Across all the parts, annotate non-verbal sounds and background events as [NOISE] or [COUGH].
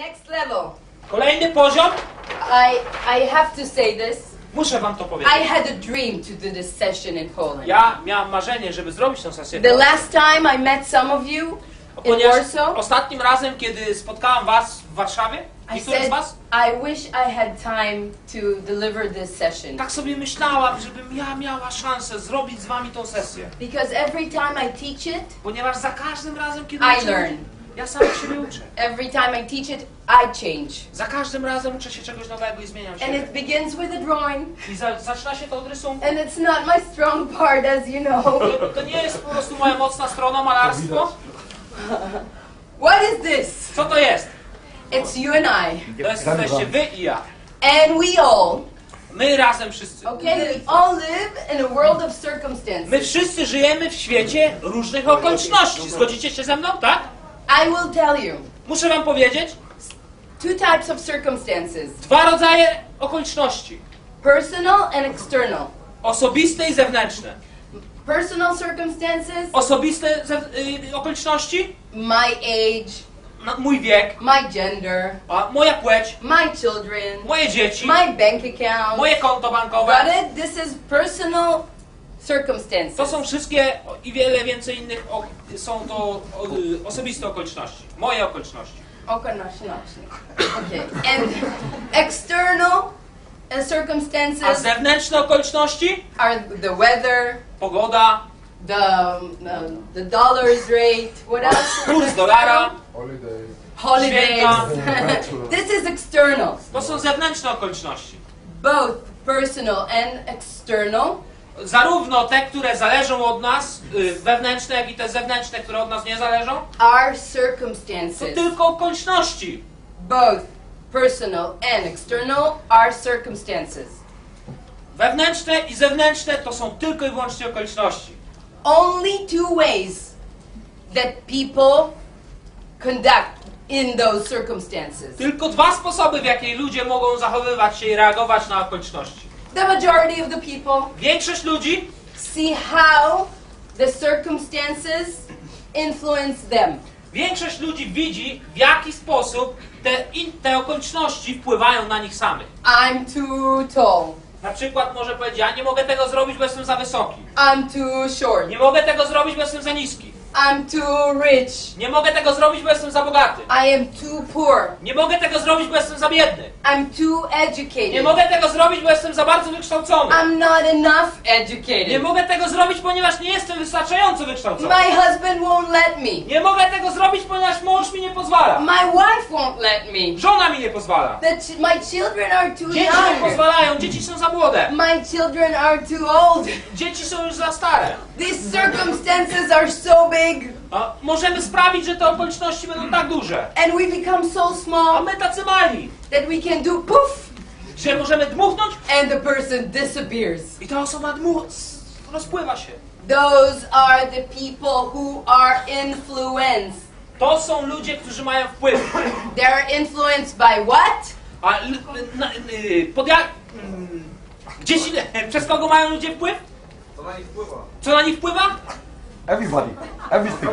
next level. Kolejny poziom, I I have to say this. muszę wam to powiedzieć. I had a dream to do this session in Poland. Ja miałam marzenie, żeby zrobić tę sesję. The last time I met some of you in Warsaw, ostatnim razem, kiedy spotkałam was w Warszawie, I said was, I wish I had time to deliver this session tak sobie myślałam, żebym ja miała szansę zrobić z wami tą sesję. because every time I teach it, Ponieważ za każdym razem, kiedy I uczę, learn. Ja sam siebie uczę. Every time I teach it, I change. Za każdym razem uczę się czegoś nowego i zmieniam And się. it begins with a drawing, I za, zaczyna się to od rysunku. and it's not my strong part, as you know. To, to nie jest po prostu moja mocna strona, malarstwo. what is this? Co to jest? It's you and I. To jest, jesteście wy i ja. And we all, My razem wszyscy. okay, we all live in a world of My circumstances. wszyscy żyjemy w świecie różnych okoliczności. Zgodzicie się ze mną, tak? I will tell you Muszę wam powiedzieć, two types of circumstances dwa rodzaje okoliczności. personal and external. Osobiste i zewnętrzne. Personal circumstances, Osobiste y, okoliczności, my age, no, mój wiek, my gender, a moja płeć, my children, moje dzieci, my bank account. moje konto Got bankowe. it? This is personal circumstances. To są wszystkie i wiele więcej innych, o, są to o, osobiste okoliczności. Moje okoliczności. No, no, no. Okay. And external uh, A circumstances zewnętrzne okoliczności? are the weather, Pogoda, the um, um, the dollar's rate, what else? kurs dolara. Holiday. Holidays. [LAUGHS] This is external. To są zewnętrzne okoliczności. Both personal and external Zarówno te, które zależą od nas, y, wewnętrzne, jak i te zewnętrzne, które od nas nie zależą, to circumstances. tylko okoliczności. Both personal and external are circumstances. Wewnętrzne i zewnętrzne to są tylko i wyłącznie okoliczności. only two ways that people conduct in those circumstances. Tylko dwa sposoby, w jakie ludzie mogą zachowywać się i reagować na okoliczności. The majority of the people Większość ludzi see how the circumstances influence them. Większość ludzi widzi, w jaki sposób te, in, te okoliczności wpływają na nich samych. I'm too tall. Na przykład może powiedzieć, ja nie mogę tego zrobić, bo jestem za wysoki. I'm too short. Nie mogę tego zrobić, bo jestem za niski. I'm too rich. Nie mogę tego zrobić, bo jestem za bogaty. I am too poor. Nie mogę tego zrobić, bo jestem za biedny. I'm too Nie educated. mogę tego zrobić, bo jestem za bardzo wykształcony. I'm not enough Nie educated. mogę tego zrobić, ponieważ nie jestem wystarczająco wykształcony. My husband won't let me. Nie mogę tego zrobić, ponieważ mąż mi nie pozwala. My wife won't let me. Żona mi nie pozwala. The ch- my children are too Dzieci nie young. pozwalają, dzieci są za młode. My children are too old. Dzieci są już za stare. These circumstances are so big, A możemy sprawić, że te okoliczności będą tak duże, and we become so a small my tacy mali, that we can do poof, że możemy dmuchnąć and the person disappears. i ta osoba dmu... s- rozpływa się. Those are the people who are influenced. To są ludzie, którzy mają wpływ. They are influenced by what? A l, na, y, pod jak... mm, Gdzieś, [LAUGHS] przez kogo mają ludzie wpływ? To na nich wpływa. Co na nich wpływa? Everybody. Everything.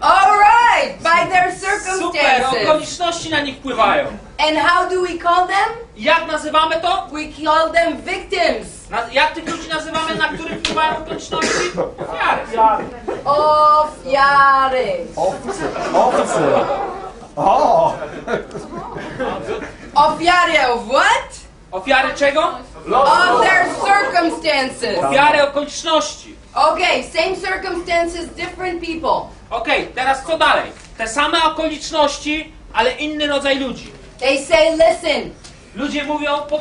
All right, by their Super, circumstances. okoliczności na nich wpływają. And how do we call them? Jak nazywamy to? We call them victims. Na, jak tych ludzi nazywamy, na których wpływają okoliczności? Ofiary. Ofiary. Officer. Officer. Oh. Ofiary of what? Ofiary czego? Of their circumstances. Ofiary okoliczności. Okay, same circumstances, different people. Okej, teraz co dalej? Te same okoliczności, ale inny rodzaj ludzi. They say, listen, Ludzie mówią po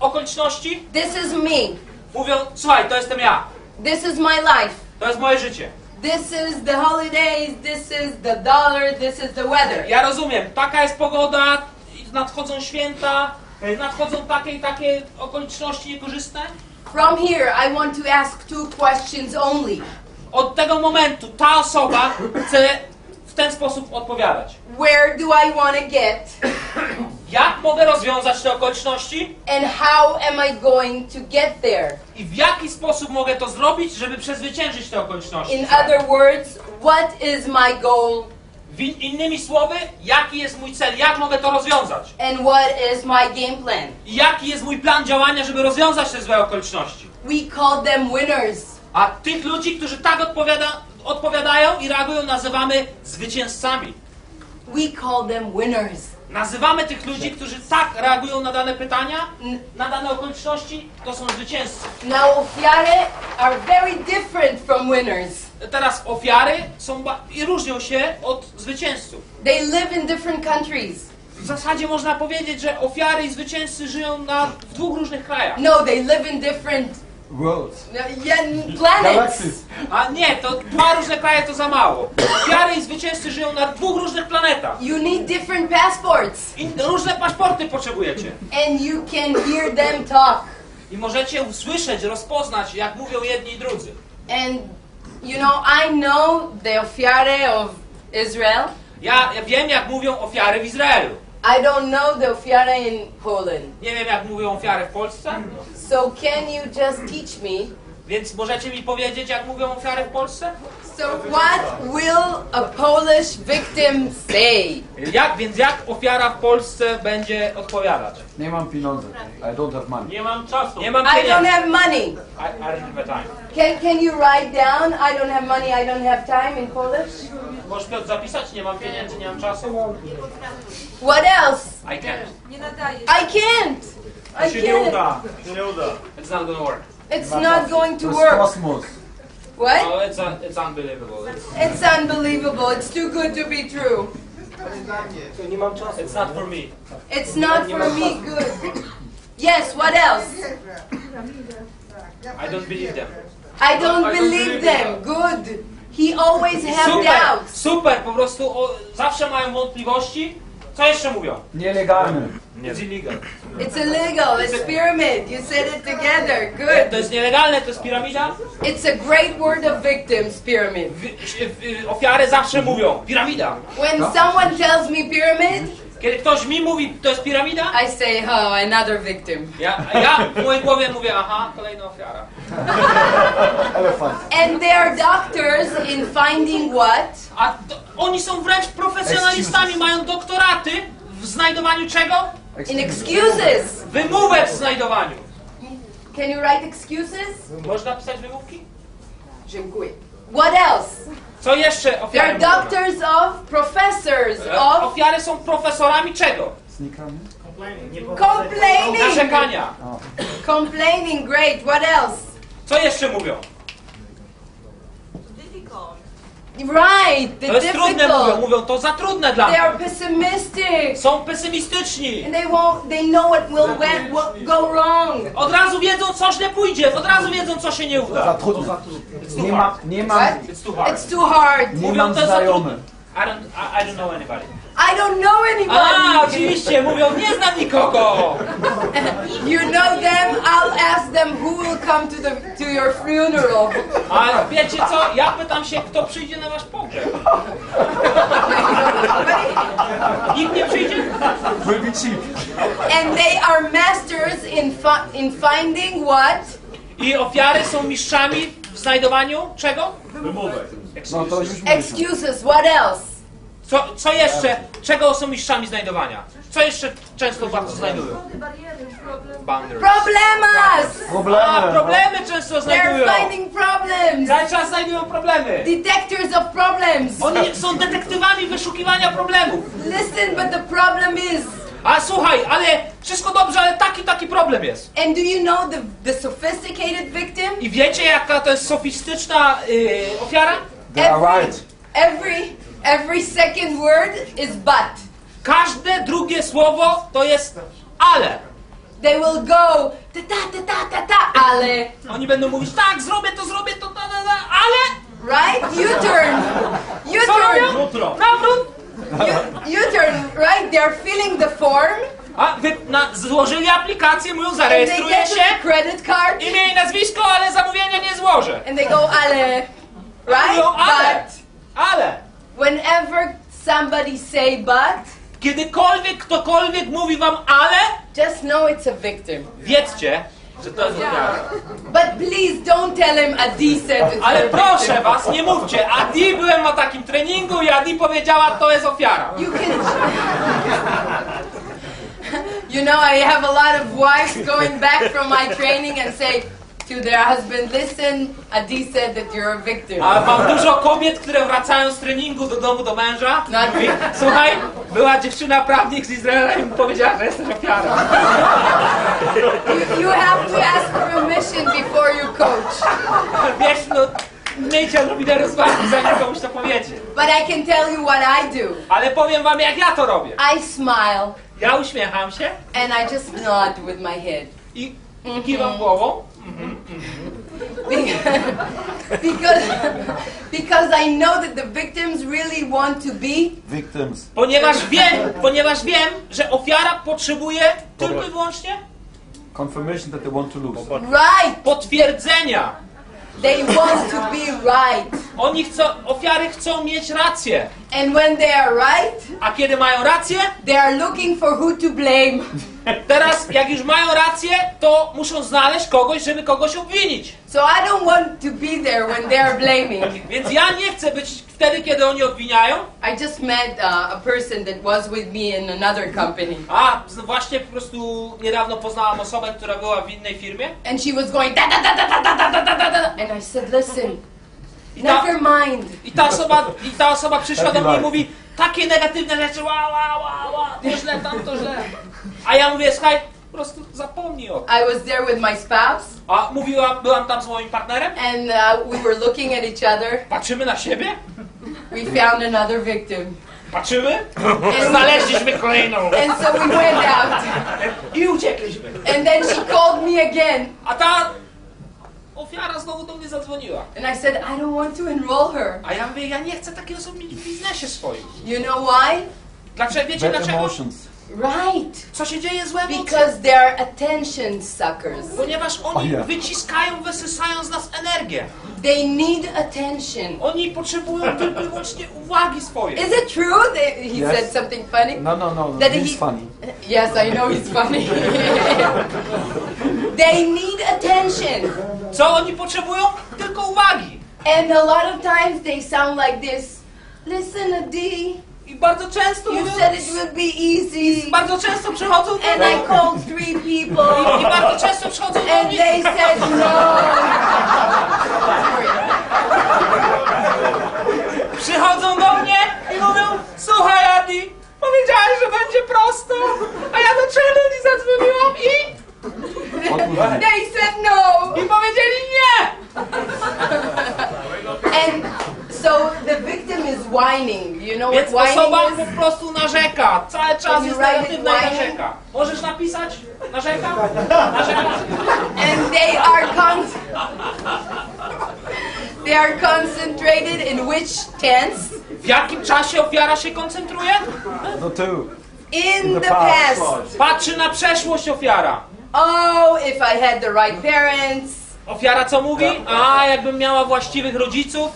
[LAUGHS] okoliczności? this is me. Mówią, słuchaj, to jestem ja. This is my life. To jest moje życie. This is the holidays. This is the dollar. This is the weather. Ja rozumiem, taka jest pogoda, nadchodzą święta, nadchodzą takie i takie okoliczności niekorzystne. From here, I want to ask two questions only. Od tego momentu ta osoba chce w ten sposób odpowiadać. Where do I want to get? Jak mogę rozwiązać te okoliczności And how am I going to get there? i w jaki sposób mogę to zrobić, żeby przezwyciężyć te okoliczności? In other words, what is my goal innymi słowy, jaki jest mój cel, jak mogę to rozwiązać? and what is my game plan. I jaki jest mój plan działania, żeby rozwiązać te złe okoliczności? We call them winners. A tych ludzi, którzy tak odpowiada, odpowiadają i reagują, nazywamy zwycięzcami. We call them winners. Nazywamy tych ludzi, którzy tak reagują na dane pytania, na dane okoliczności, to są zwycięzcy. Now, ofiare are very different from winners. Teraz ofiary są ba- i różnią się od zwycięzców. They live in different countries. W zasadzie można powiedzieć, że ofiary i zwycięzcy żyją na, w dwóch różnych krajach. No, they live in different Worlds. yeah, planets. Galaxies. A nie, to dwa różne kraje to za mało. Ofiary i zwycięzcy żyją na dwóch różnych planetach. You need different passports, I różne paszporty potrzebujecie. and you can hear them talk. I możecie usłyszeć, rozpoznać, jak mówią jedni i drudzy. And you know, I know the ofiare of Israel. Ja, wiem, jak mówią ofiary w Izraelu. I don't know the ofiare in Poland. Nie wiem, jak mówią ofiary w Polsce. So can you just teach me? Więc możecie mi powiedzieć, jak mówią ofiary w Polsce? So what will a Polish victim say? Jak, więc jak ofiara w Polsce będzie odpowiadać? Nie mam pieniędzy. I don't have money. Nie mam czasu. Nie mam I don't have money. I, I don't have time. Can can you write down? I don't have money. I don't have time in Polish. Możesz Piotr zapisać? Nie mam pieniędzy, nie mam czasu. What else? I can't. I can't. I Się nie can't. uda. Się nie uda. It's not gonna work. It's not going to To jest work. Kosmos. What? Oh, it's, un, it's unbelievable. It's, It's unbelievable. It's too good to be true. it's not for me. It's not for me. Good. Yes. What else? I don't believe them. I don't believe them. Good. He always have Super, doubts. super, po prostu o, zawsze mają wątpliwości. Co jeszcze mówią? Nielegalny. It's illegal. It's illegal. It's pyramid. You said it together. To Good. jest nielegalne, to jest piramida. It's a great word of victims. Pyramid. Ofiary zawsze mówią piramida. When someone tells me pyramid, Kiedy ktoś mi mówi, to jest piramida, I say, oh, another victim. ja, ja w mojej głowie mówię, aha, kolejna ofiara. [LAUGHS] Elefant. And they are doctors in finding what? A to, oni są wręcz profesjonalistami, mają doktoraty w znajdowaniu czego? In excuses. Wymówek w znajdowaniu. Can you write excuses? Można pisać wymówki? Dziękuję. What else? Co jeszcze They're ofiary mówią? doctors of, professors E, of Ofiary są profesorami czego? Znikamy? complaining. Narzekania. Complaining, great. What else? Co jeszcze mówią? Right, the To jest trudne mówią, difficult. mówią to za trudne dla They mnie. are pessimistic. Są pesymistyczni. And they won't, they know what will went, what go wrong. Od razu wiedzą co źle pójdzie, od razu wiedzą co się nie Za uda. It's too Nie, ma, nie What? It's too hard. It's too hard. nie Mówią, mam to jest za znajomych. I don't, I, I don't know anybody. I don't know A, anybody. oczywiście, mówią, nie znam nikogo. [LAUGHS] You know them, I'll ask them who will come to, the, to your funeral. A wiecie co, ja pytam się, kto przyjdzie na wasz pogrzeb. [LAUGHS] Nikt nie przyjdzie? Will be cheap. And they are masters in, fi- in finding what? I ofiary są mistrzami w znajdowaniu czego? Już mówiliśmy. Excuses, what else? Co, co jeszcze? Czego są mistrzami znajdowania? Co jeszcze często bardzo znajdują? Boundaries. Problemas! A, Problemy. problemy często znajdują. They're finding problems. Cały czas znajdują problemy. Detectors of problems. Oni są detektywami wyszukiwania problemów. Listen, but the problem is, A słuchaj, ale wszystko dobrze, ale taki, taki problem jest. and do you know the, the sophisticated victim? I wiecie jaka to jest sofistyczna yy, ofiara? They are right. every, every second word is but. Każde drugie słowo to jest ale. They will go ta ta ta ta ta ta, ale, Oni będą mówić, tak, zrobię to, zrobię to, ta, ta, ta, ale... right? U-turn, Co U-turn, robią? Nawrót! U- U-turn, right? They're filling the form, A wy na, złożyli aplikację, mówią, they zarejestruję się, credit card, imię i nazwisko, ale zamówienia nie złożę. and they go ale, right? Mówią, ale, But ale. Whenever somebody say but, Kiedykolwiek ktokolwiek mówi wam ale, just know it's a victim. wiedzcie, że to jest ofiara. But please don't tell him Adi said it's Ale proszę victim. was, nie mówcie, Adi byłem na takim treningu i Adi powiedziała, to jest ofiara. You can. you know, I have a lot of wives going back from my training and say to their husband, "Listen, Adi said that you're a victim." A mam dużo kobiet, które wracają z treningu do domu do męża. No, Mówi, słuchaj, była dziewczyna prawnik z Izraela i mi powiedziała, że jesteś ofiarą. you, you have to ask permission before you coach. Wiesz, no, miejcie odrobinę rozwagi, zanim komuś to powiecie. But I can tell you what I do. Ale powiem wam, jak ja to robię. I smile Ja uśmiecham się and I just nod with my head. i kiwam głową, because, because I know that the victims really want to be Victims. ponieważ wiem, ponieważ wiem, że ofiara potrzebuje tylko i wyłącznie Confirmation that they want to lose. right. potwierdzenia. They want to be right. Oni chcą, ofiary chcą mieć rację. And when they are right, A kiedy mają rację, they are looking for who to blame. Teraz jak już mają rację, to muszą znaleźć kogoś, żeby kogoś obwinić. So I don't want to be there when they are blaming. Więc ja nie chcę być wtedy, kiedy oni obwiniają. I just met uh, a person that was with me in another company. A właśnie po prostu niedawno poznałam osobę, która była w innej firmie. And she was going da da da da da da da da da da. And I said, listen, I ta, never mind. i ta, osoba, i ta osoba przyszła do mnie i mówi takie negatywne rzeczy, ła, ła, ła, ła, to źle, tam to źle. A ja mówię, słuchaj, po prostu zapomnij o tym. I was there with my spouse, A mówiłam, byłam tam z moim partnerem, and uh, we were looking at each other. patrzymy na siebie, We found another victim. patrzymy, And, znaleźliśmy kolejną and so we went out. i uciekliśmy. And then she called me again. A ta ofiara znowu do mnie zadzwoniła. And I said, I don't want to enroll her. A ja mówię, ja nie chcę takiej osoby mieć w biznesie swoim. You know why? Dlaczego, wiecie Bad dlaczego? emotions. Right. Co się dzieje złe emocje? Because they're attention suckers. Ponieważ oni O ja. wyciskają, wysysają z nas energię. They need attention. Oni potrzebują tylko i wyłącznie uwagi swojej. Is it true that he Yes. said something funny? No, no, no. That He's he- funny. Yes, I know he's funny. [LAUGHS] they need attention. Co oni potrzebują? Tylko uwagi. And a lot of times they sound like this. Listen, Adi, I bardzo często you mówią, said it would be easy. bardzo często przychodzą do And mnie I called three people. i bardzo często przychodzą do And mnie they said no. przychodzą do mnie i mówią Słuchaj Adi, że będzie prosto, a ja do zadzwoniłam i, What was it? They said no. i powiedzieli nie. And so the victim is whining. Know what Więc osoba whining po is? prostu narzeka, cały czas Can jest you write it negatywna i whining? narzeka. Możesz napisać? Narzeka? Narzeka? And they are con- They are concentrated in which tense? W jakim czasie ofiara się koncentruje? No, two. In the the past. past. Patrzy na przeszłość ofiara. Oh, if I had the right parents, Ofiara co mówi? A, jakbym miała właściwych rodziców.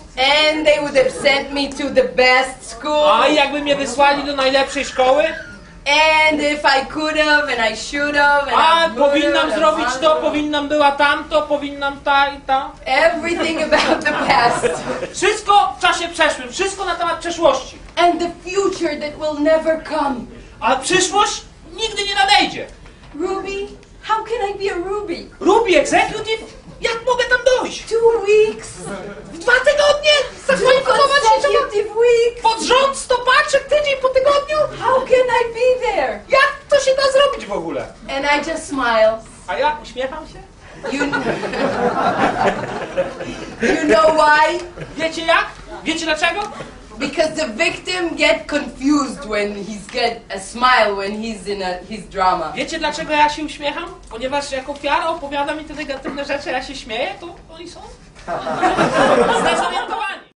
and they would have sent me to the best school, A, jakby mnie wysłali do najlepszej szkoły. and if I could have, and I should have, and A, powinnam zrobić and to, powinnam była tamto, powinnam ta i ta. Everything about the past. Wszystko w czasie przeszłym, wszystko na temat przeszłości. And the future that will never come. A przyszłość nigdy nie nadejdzie. Ruby, how can I be a Ruby? Ruby Executive? Jak mogę tam dojść? Two weeks. W dwa tygodnie? Zakwalifikować się trzeba weeks. pod rząd, stopaczek, tydzień po tygodniu? How can I be there? Jak to się da zrobić w ogóle? And I just smile. A ja uśmiecham się. You, you know why? Wiecie jak? Wiecie dlaczego? Because the victim get confused when he's get a smile when he's in a his drama. Wiecie dlaczego ja się uśmiecham? Ponieważ jako ofiara opowiada mi te negatywne rzeczy, ja się śmieję, to oni są [LAUGHS] zdezorientowani.